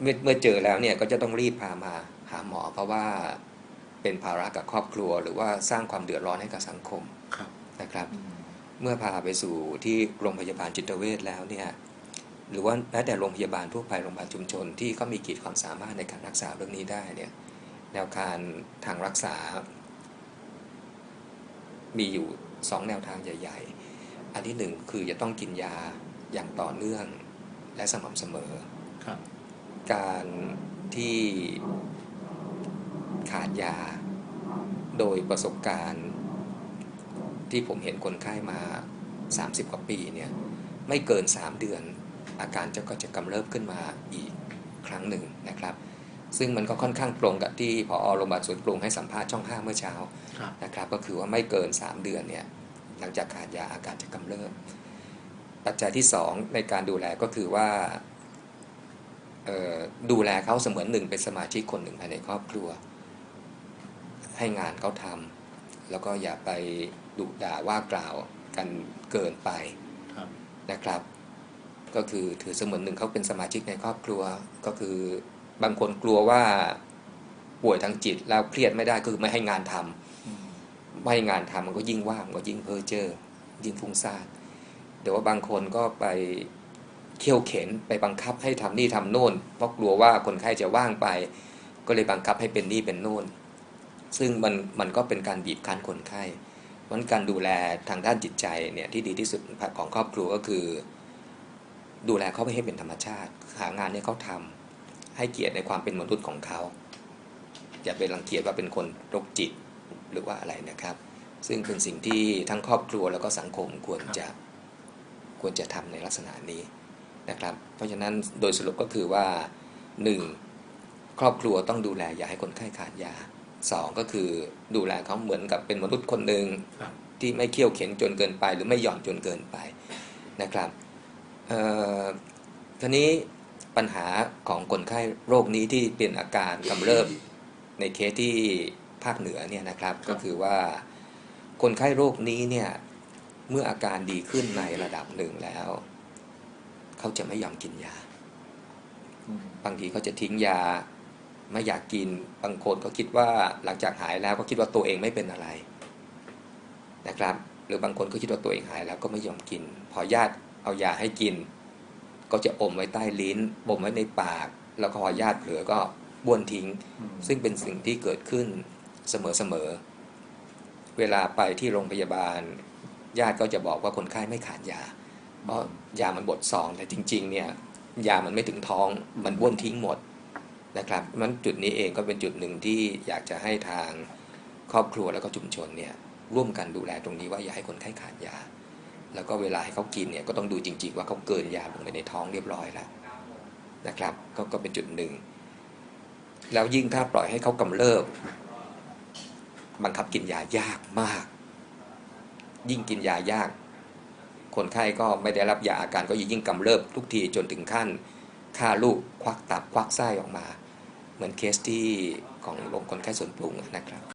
เมื่อเมื่อเจอแล้วเนี่ยก็จะต้องรีบพามาหาหมอ เพราะว่าเป็นภาระกับครอบครัว หรือว่าสร้างความเดือดร้อนให้กับสังคมครับนะครับ เมื่อพาไปสู่ที่โรงพยาบาลจิตเวชแล้วเนี่ยหรือว่าแม้แต่โรงพยาบาลทั่วไปโรงพยาบาลชุมชนที่เขามีขีดความสามารถในการรักษาเรื่องนี้ได้เนี่ยแนวการทางรักษา มีอยู่สองแนวทางใหญ่ ๆ อันที่หนึ่งคือจะต้องกินยาอย่างต่อเนื่องและสม่ำเสมอครับ การที่ขาดยา โดยประสบการณ์ ที่ผมเห็นคนไข้มา 30 กว่าปีเนี่ยไม่เกิน 3 เดือน อาการจะก็จะกำเริบขึ้นมาอีกครั้งหนึ่งนะครับ ซึ่งมันก็ค่อนข้างตรงกับที่พอโรงพยาบาลสวนปรุงให้สัมภาษณ์ช่อง5เมื่อเช้าครับนะครับ ก็คือว่าไม่เกิน 3 เดือนเนี่ยหลังจากขาดยาอาการจะกำเริบปัจจัยที่ 2 ในการดูแลก็คือว่าเอ่อ ดูแลเขาเสมือนหนึ่งเป็นสมาชิกคนหนึ่งภายในครอบครัว ให้งานเขาทำแล้วก็อย่าไปดุด่าว่ากล่าวกันเกินไปครับนะครับ ก็คือถือเสมือนหนึ่งเขาเป็นสมาชิกในครอบครัว ก็คือบางคนกลัวว่าป่วยทางจิตแล้วเครียดไม่ได้ก็คือไม่ให้งานทำอืมไม่ให้งานทำมันก็ยิ่งว่างมันก็ยิ่งเพ้อเจ้อยิ่งฟุ้งซ่านเดี๋ยวว่าบางคนก็ไป เขี่ยวเข็นไปบังคับให้ทำนี่ทำโน่น เพราะกลัวว่าคนไข้จะว่างไป ก็เลยบังคับให้เป็นนี่เป็นโน่น ซึ่งมันมันก็เป็นการบีบคั้นคนไข้เพราะฉะนั้นการดูแลทางด้านจิตใจเนี่ยที่ดีที่สุดของครอบครัวก็คือ ดูแลเขาไม่ให้เป็นธรรมชาติ หางานให้เขาทำให้เกียรติในความเป็นมนุษย์ของเขาอย่าไปรังเกียจว่าเป็นคนโรคจิตหรือว่าอะไรนะครับ ซึ่งเป็นสิ่งที่ทั้งครอบครัวแล้วก็สังคมควรจะควรจะทำในลักษณะนี้ นะครับ เพราะฉะนั้นโดยสรุปก็คือว่า 1. ครอบครัวต้องดูแลอย่าให้คนไข้ขาดยา 2. ก็คือดูแลเขาเหมือนกับเป็นมนุษย์คนหนึ่งครับที่ไม่เคี่ยวเข็นจนเกินไป หรือไม่หย่อนจนเกินไปนะครับเอ่อทีนี้ปัญหาของคนไข้โรคนี้ที่เป็นอาการกำเริบในเคสที่ภาคเหนือเนี่ยนะครับก็คือว่าคนไข้โรคนี้เนี่ยเมื่ออาการดีขึ้นในระดับหนึ่งแล้ว เขาจะไม่ยอมกินยาอืมบางทีเขาจะทิ้งยา ไม่อยากกิน บางคนก็คิดว่าหลังจากหายแล้วก็คิดว่าตัวเองไม่เป็นอะไรนะครับ หรือบางคนก็คิดว่าตัวเองหายแล้วก็ไม่ยอมกิน พอญาติเอายาให้กิน ก็จะอมไว้ใต้ลิ้นอมไว้ในปาก แล้วก็พอญาติเผลอก็บ้วนทิ้งอืมซึ่งเป็นสิ่งที่เกิดขึ้นเสมอๆเวลาไปที่โรงพยาบาล ญาติก็จะบอกว่าคนไข้ไม่ขาดยา เพราะยามันบดซองแต่จริง ๆ เนี่ยยามันไม่ถึงท้องมันบ้วนทิ้งหมดนะครับมันจุดนี้เองก็เป็นจุดหนึ่งที่อยากจะให้ทางครอบครัวแล้วก็ชุมชนเนี่ยร่วมกันดูแลตรงนี้ว่าอย่าให้คนไข้ขาดยา แล้วก็เวลาให้เขากินเนี่ยก็ต้องดูจริง ๆ ว่าเขาเกินยาลงไปในท้องเรียบร้อยแล้วนะครับกก็เป็นจุดหนึ่งแล้วยิ่งถ้าปล่อยให้เขากำเริบบังคับกินยายากมาก ยิ่งกินยายาก คนไข้ก็ไม่ได้รับยาอาการก็ยิ่งกำเริบทุกทีจนถึงขั้นฆ่าลูกควักตับควักไส้ออกมา เหมือนเคสที่ของโรงคนไข้ส่วนปรุงนะครับ